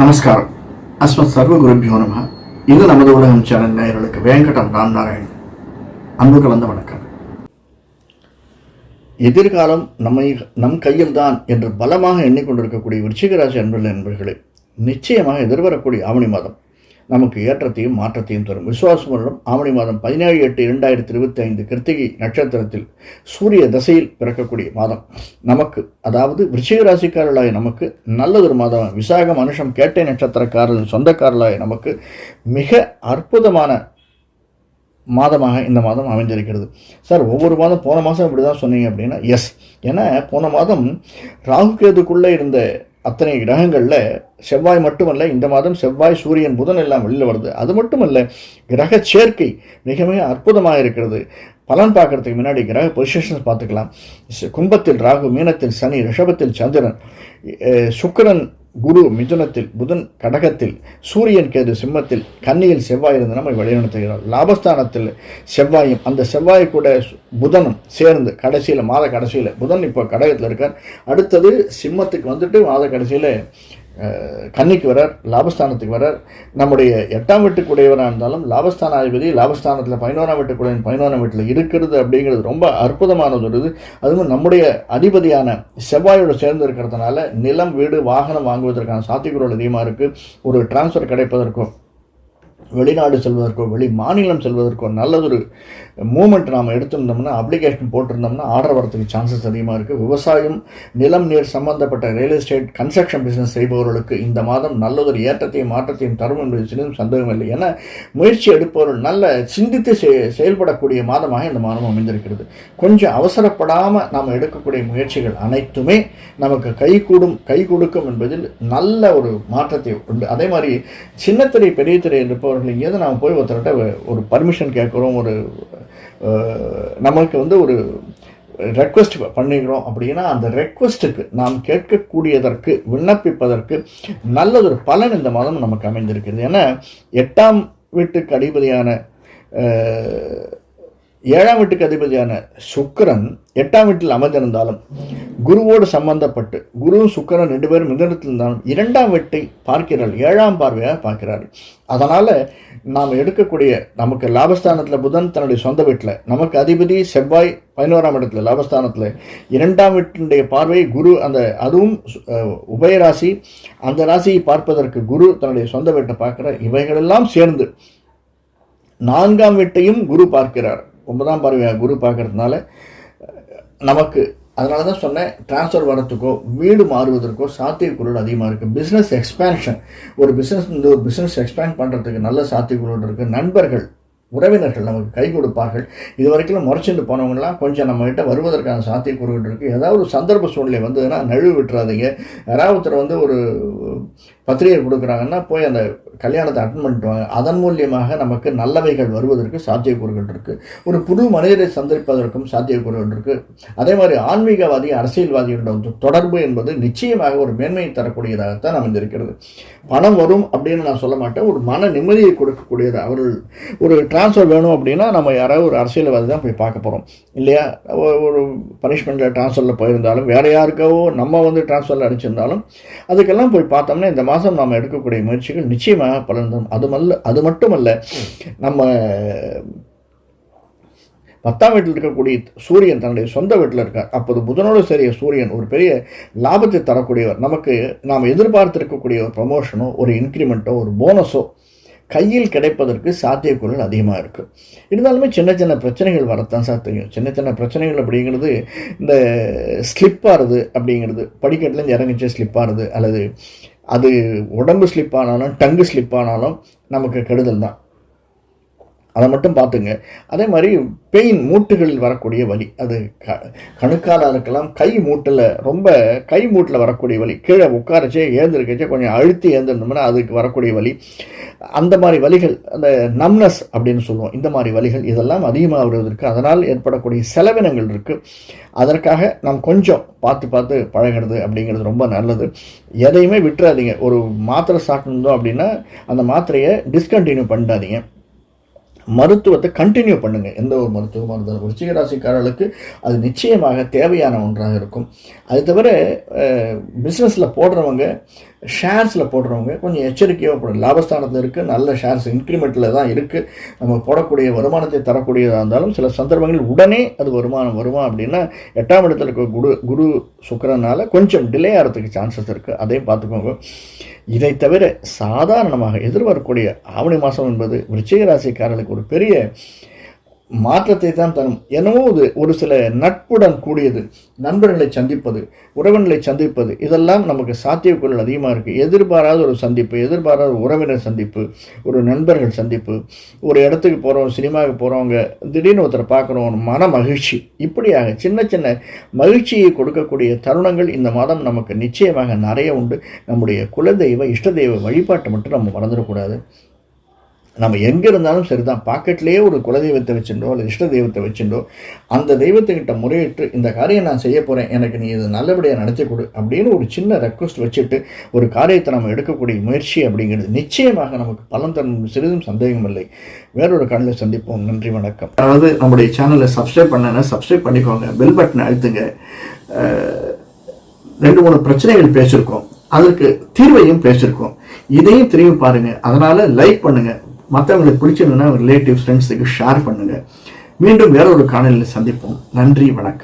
நமஸ்காரம். அஸ்மத் சர்வ குருபியோ நம. இது நமது உலகம் சேனல் நேயர்களுக்கு வேங்கடம் ராம் நாராயண் அன்பு கலந்த வணக்கம். எதிர்காலம் நம்மை நம் கையில் தான் என்று பலமாக எண்ணிக்கொண்டிருக்கக்கூடிய விருச்சிகராசி அன்பர்கள் நண்பர்களே நிச்சயமாக எதிர்வரக்கூடிய ஆவணி மாதம் நமக்கு ஏற்றத்தையும் மாற்றத்தையும் தரும். விசுவாசமுடன் ஆவணி மாதம் பதினேழு எட்டு இரண்டாயிரத்தி இருபத்தி ஐந்து கிருத்திகை நட்சத்திரத்தில் சூரிய தசையில் பிறக்கக்கூடிய மாதம். நமக்கு அதாவது விருச்சிக ராசிக்காரர்களாய நமக்கு நல்லதொரு மாதம். விசாகம் மனுஷம் கேட்டை நட்சத்திரக்காரர்கள் சொந்தக்காரர்களாய நமக்கு மிக அற்புதமான மாதமாக இந்த மாதம் அமைந்திருக்கிறது. சார் ஒவ்வொரு மாதம் போன மாதம் இப்படி தான் சொன்னீங்க அப்படின்னா எஸ் ஏன்னா போன மாதம் ராகுகேதுக்குள்ளே இருந்த அத்தனை கிரகங்களில் செவ்வாய் மட்டுமல்ல இந்த மாதம் செவ்வாய் சூரியன் புதன் எல்லாம் வெளியில் வருது. அது மட்டுமல்ல கிரக சேர்க்கை மிக மிக அற்புதமாக இருக்கிறது. பலன் பார்க்கறதுக்கு முன்னாடி கிரக பொசிஷன்ஸ் பார்த்துக்கலாம். கும்பத்தில் ராகு மீனத்தில் சனி ரிஷபத்தில் சந்திரன் சுக்கரன் சுக்கிரன் குரு மிதுனத்தில் புதன் கடகத்தில் சூரியன் கேது சிம்மத்தில் கன்னியில் செவ்வாய் இருந்து நம்மை வழிநடத்துகிறார். லாபஸ்தானத்தில் செவ்வாயும் அந்த செவ்வாய் கூட புதனும் சேர்ந்து கடைசியில் மாத கடைசியில் புதன் இப்போ கடகத்தில் இருக்கார். அடுத்தது சிம்மத்துக்கு வந்துட்டு மாத கடைசியில் கன்னிக்கு வரார் லாபஸ்தானத்துக்கு வரார். நம்முடைய எட்டாம் வீட்டுக்குடையவராக இருந்தாலும் லாபஸ்தான அதிபதி லாபஸ்தானத்தில் பதினோராம் வீட்டுக்குடையவன் பதினோராம் வீட்டில் இருக்கிறது அப்படிங்கிறது ரொம்ப அற்புதமானது ஒரு இது. அதுவும் நம்முடைய அதிபதியான செவ்வாயோடு சேர்ந்து இருக்கிறதுனால நிலம் வீடு வாகனம் வாங்குவதற்கான சாத்தியக்கூறுகள் அதிகமாக இருக்குது ஒரு டிரான்ஸ்ஃபர் கிடைப்பதற்கும் வெளிநாடு செல்வதற்கோ வெளி மாநிலம் செல்வதற்கோ நல்லதொரு மூமெண்ட் நாம் எடுத்திருந்தோம்னா அப்ளிகேஷன் போட்டிருந்தோம்னா ஆர்டர் வரத்துக்கு சான்சஸ் அதிகமாக இருக்குது விவசாயம் நிலம் நீர் சம்பந்தப்பட்ட ரியல் எஸ்டேட் கன்ஸ்ட்ரக்ஷன் பிஸ்னஸ் செய்பவர்களுக்கு இந்த மாதம் நல்லதொரு ஏற்றத்தையும் மாற்றத்தையும் தரும் என்பது சிறிதும் சந்தேகம் இல்லை ஏன்னா முயற்சி எடுப்பவர்கள் நல்ல சிந்தித்து செ- செயல்படக்கூடிய மாதமாக இந்த மாதம் அமைந்திருக்கிறது. கொஞ்சம் அவசரப்படாமல் நாம் எடுக்கக்கூடிய முயற்சிகள் அனைத்துமே நமக்கு கை கூடும் கை கொடுக்கும் என்பதில் நல்ல ஒரு மாற்றத்தை உண்டு. அதே மாதிரி சின்னத்திரை பெரிய திரை இருப்பவர்கள் எங்கேயாவது நாம் போய் ஒருத்தர்கிட்ட ஒரு பர்மிஷன் கேட்குறோம் ஒரு நமக்கு வந்து ஒரு ரெக்வெஸ்ட் பண்ணிக்கிறோம் அப்படின்னா அந்த ரெக்வெஸ்ட்டுக்கு நாம் கேட்கக்கூடியதற்கு விண்ணப்பிப்பதற்கு நல்லதொரு பலன் இந்த மாதம் நமக்கு அமைந்திருக்கிறது. ஏன்னா எட்டாம் வீட்டுக்கு அதிபதியான ஏழாம் வீட்டுக்கு அதிபதியான சுக்கரன் எட்டாம் வீட்டில் அமர்ந்திருந்தாலும் குருவோடு சம்பந்தப்பட்டு குருவும் சுக்கிரன் ரெண்டு பேரும் மிதனத்தில் இருந்தாலும் இரண்டாம் வீட்டை பார்க்கிறார்கள். ஏழாம் பார்வையாக பார்க்கிறார்கள். அதனால் நாம் எடுக்கக்கூடிய நமக்கு லாபஸ்தானத்தில் புதன் தன்னுடைய சொந்த வீட்டில் நமக்கு அதிபதி செவ்வாய் பதினோராம் இடத்துல லாபஸ்தானத்தில் இரண்டாம் வீட்டினுடைய பார்வை குரு அந்த அதுவும் உபயராசி அந்த ராசியை பார்ப்பதற்கு குரு தன்னுடைய சொந்த வீட்டை பார்க்குற இவைகளெல்லாம் சேர்ந்து நான்காம் வீட்டையும் குரு பார்க்கிறார். ஒன்பதாம் பார்வையாக குரு பார்க்கறதுனால நமக்கு அதனால தான் சொன்னேன் டிரான்ஸ்ஃபர் வரத்துக்கோ வீடு மாறுவதற்கோ சாத்தியக்கூறுகள் அதிகமாக இருக்குது பிஸ்னஸ் எக்ஸ்பேன்ஷன் ஒரு பிஸ்னஸ் இந்த ஒரு பிஸ்னஸ் எக்ஸ்பேண்ட் பண்ணுறதுக்கு நல்ல சாத்தியக்கூறுகள் இருக்குது நண்பர்கள் உறவினர்கள் நமக்கு கை கொடுப்பார்கள். இது வரைக்கும் முறைச்சிட்டு போனவங்கலாம் கொஞ்சம் நம்மகிட்ட வருவதற்கான சாத்தியக்கூறுகள் இருக்குது ஏதாவது ஒரு சந்தர்ப்ப சூழ்நிலை வந்ததுன்னா நழுவு விட்டுறாதீங்க. யாராவது ஒருத்தர் வந்து ஒரு பத்திரிகை கொடுக்குறாங்கன்னா போய் அந்த கல்யாணத்தை அட்டன் பண்ணிட்டு வாங்க. அதன் மூலியமாக நமக்கு நல்லவைகள் வருவதற்கு சாத்தியக்கூறுகள் இருக்குது ஒரு புது மனிதரை சந்திப்பதற்கும் சாத்தியக்கூறுகள் இருக்குது அதே மாதிரி ஆன்மீகவாதி அரசியல்வாதிகளிடம் தொடர்பு என்பது நிச்சயமாக ஒரு மேன்மையை தரக்கூடியதாகத்தான் அமைந்திருக்கிறது. பணம் வரும் அப்படின்னு நான் சொல்ல மாட்டேன். ஒரு மன நிம்மதியை கொடுக்கக்கூடியது. அவர்கள் ஒரு ட்ரான்ஸ்ஃபர் வேணும் அப்படின்னா நம்ம யாராவது ஒரு அரசியல்வாதி தான் போய் பார்க்க போகிறோம் இல்லையா? ஒரு பனிஷ்மெண்ட்டில் ட்ரான்ஸ்ஃபரில் போயிருந்தாலும் வேறு யாருக்காவோ நம்ம வந்து ட்ரான்ஸ்ஃபரில் அடிச்சிருந்தாலும் அதுக்கெல்லாம் போய் பார்த்தோம்னா இந்த மாதம் நாம் எடுக்கக்கூடிய முயற்சிகள் நிச்சயமாக பலன் தரும் அது மல்ல அது மட்டுமல்ல நம்ம பத்தாம் வீட்டில் இருக்கக்கூடிய சூரியன் தன்னுடைய சொந்த வீட்டில் இருக்கார். அப்போது புதனோடு சரிய சூரியன் ஒரு பெரிய லாபத்தை தரக்கூடியவர். நமக்கு நாம் எதிர்பார்த்திருக்கக்கூடிய ஒரு ப்ரமோஷனோ ஒரு இன்க்ரிமெண்ட்டோ ஒரு போனஸோ கையில் கிடைப்பதற்கு சாத்தியக்கூறுகள் அதிகமாக இருக்குது இருந்தாலுமே சின்ன சின்ன பிரச்சனைகள் வரத்தான் சாத்தியம். சின்ன சின்ன பிரச்சனைகள் அப்படிங்கிறது இந்த ஸ்லிப் ஆறுது அப்படிங்கிறது. படிக்கட்டுலேருந்து இறங்கிச்சு ஸ்லிப் ஆறுது. அல்லது அது உடம்பு ஸ்லிப் ஆனாலும் டங்கு ஸ்லிப் ஆனாலும் நமக்கு கெடுதல் தான். அதை மட்டும் பார்த்துங்க. அதே மாதிரி பெயின் மூட்டுகளில் வரக்கூடிய வலி அது க கணுக்காலாக இருக்கலாம் கை மூட்டில் ரொம்ப கை மூட்டில் வரக்கூடிய வலி கீழே உட்காரச்சே ஏந்திருக்கச்சே கொஞ்சம் அழுத்தி ஏந்திருந்தோம்னா அதுக்கு வரக்கூடிய வலி. அந்த மாதிரி வலிகள் அந்த நம்னஸ் அப்படின்னு சொல்லுவோம் இந்த மாதிரி வலிகள் இதெல்லாம் அதிகமாக வருவதற்கு அதனால் ஏற்படக்கூடிய செலவினங்கள் இருக்குது அதற்காக நாம் கொஞ்சம் பார்த்து பார்த்து பழகிறது அப்படிங்கிறது ரொம்ப நல்லது. எதையுமே விட்டுறாதீங்க. ஒரு மாத்திரை சாப்பிட்டுருந்தோம் அப்படின்னா அந்த மாத்திரையை டிஸ்கண்டினியூ பண்ணிடாதீங்க. மருத்துவத்தை கண்டினியூ பண்ணுங்கள் எந்த ஒரு மருத்துவமாக இருந்தாலும் விருச்சிக ராசிக்காரர்களுக்கு அது நிச்சயமாக தேவையான ஒன்றாக இருக்கும். அது தவிர பிஸ்னஸில் போடுறவங்க ஷேர்ஸில் போடுறவங்க கொஞ்சம் எச்சரிக்கையாக போடணும் லாபஸ்தானத்தில் இருக்குது நல்ல ஷேர்ஸ் இன்க்ரிமெண்ட்டில் தான் இருக்குது நம்ம போடக்கூடிய வருமானத்தை தரக்கூடியதாக இருந்தாலும் சில சந்தர்ப்பங்களில் உடனே அது வருமானம் வருமா அப்படின்னா எட்டாம் இடத்துல இருக்க குரு குரு சுக்கரனால் கொஞ்சம் டிலே ஆகிறதுக்கு சான்சஸ் இருக்குது அதையும் பார்த்துக்கோங்க. இதை தவிர சாதாரணமாக எதிர்வரக்கூடிய ஆவணி மாதம் என்பது விருச்சிக ராசிக்காரர்களுக்கு ஒரு பெரிய மாற்றத்தை தான் தரும். என்னவோ இது ஒரு சில நட்புடன் கூடியது நண்பர்களை சந்திப்பது உறவினர்களை சந்திப்பது இதெல்லாம் நமக்கு சாத்தியக்குள் அதிகமாக இருக்குது எதிர்பாராத ஒரு சந்திப்பு எதிர்பாராத ஒரு உறவினர் சந்திப்பு ஒரு நண்பர்கள் சந்திப்பு ஒரு இடத்துக்கு போகிறோம் சினிமாவுக்கு போகிறவங்க திடீர்னு ஒருத்தரை பார்க்குறோம் மன மகிழ்ச்சி. இப்படியாக சின்ன சின்ன மகிழ்ச்சியை கொடுக்கக்கூடிய தருணங்கள் இந்த மாதம் நமக்கு நிச்சயமாக நிறைய உண்டு. நம்முடைய குலதெய்வ இஷ்ட தெய்வ வழிபாட்டை மட்டும் நம்ம மறந்துடக்கூடாது. நம்ம எங்கே இருந்தாலும் சரிதான். பாக்கெட்லேயே ஒரு குலதெய்வத்தை வச்சுட்டோ அல்லது இஷ்ட தெய்வத்தை வச்சுட்டோ அந்த தெய்வத்துக்கிட்ட முறையிட்டு இந்த காரியம் நான் செய்ய போகிறேன் எனக்கு நீ இது நல்லபடியாக நடத்தி கொடு அப்படின்னு ஒரு சின்ன ரெக்வஸ்ட் வச்சுட்டு ஒரு காரியத்தை நம்ம எடுக்கக்கூடிய முயற்சி அப்படிங்கிறது நிச்சயமாக நமக்கு பலன் தரும். சிறிதும் சந்தேகம் இல்லை. வேறொரு கண்ணில் சந்திப்போம். நன்றி வணக்கம். அதாவது நம்முடைய சேனலை சப்ஸ்கிரைப் பண்ணனா சப்ஸ்கிரைப் பண்ணிக்கோங்க. பெல் பட்டனை அழுத்துங்க. ரெண்டு மூணு பிரச்சனைகள் பேசியிருக்கோம். அதற்கு தீர்வையும் பேசியிருக்கோம். இதையும் திரும்பி பாருங்கள் அதனால் லைக் பண்ணுங்கள் மற்றவங்களுக்கு பிடிச்சிருந்ததுன்னா ரிலேட்டிவ் ஃப்ரெண்ட்ஸுக்கு ஷேர் பண்ணுங்கள் மீண்டும் வேற ஒரு காணொலியில் சந்திப்போம். நன்றி வணக்கம்.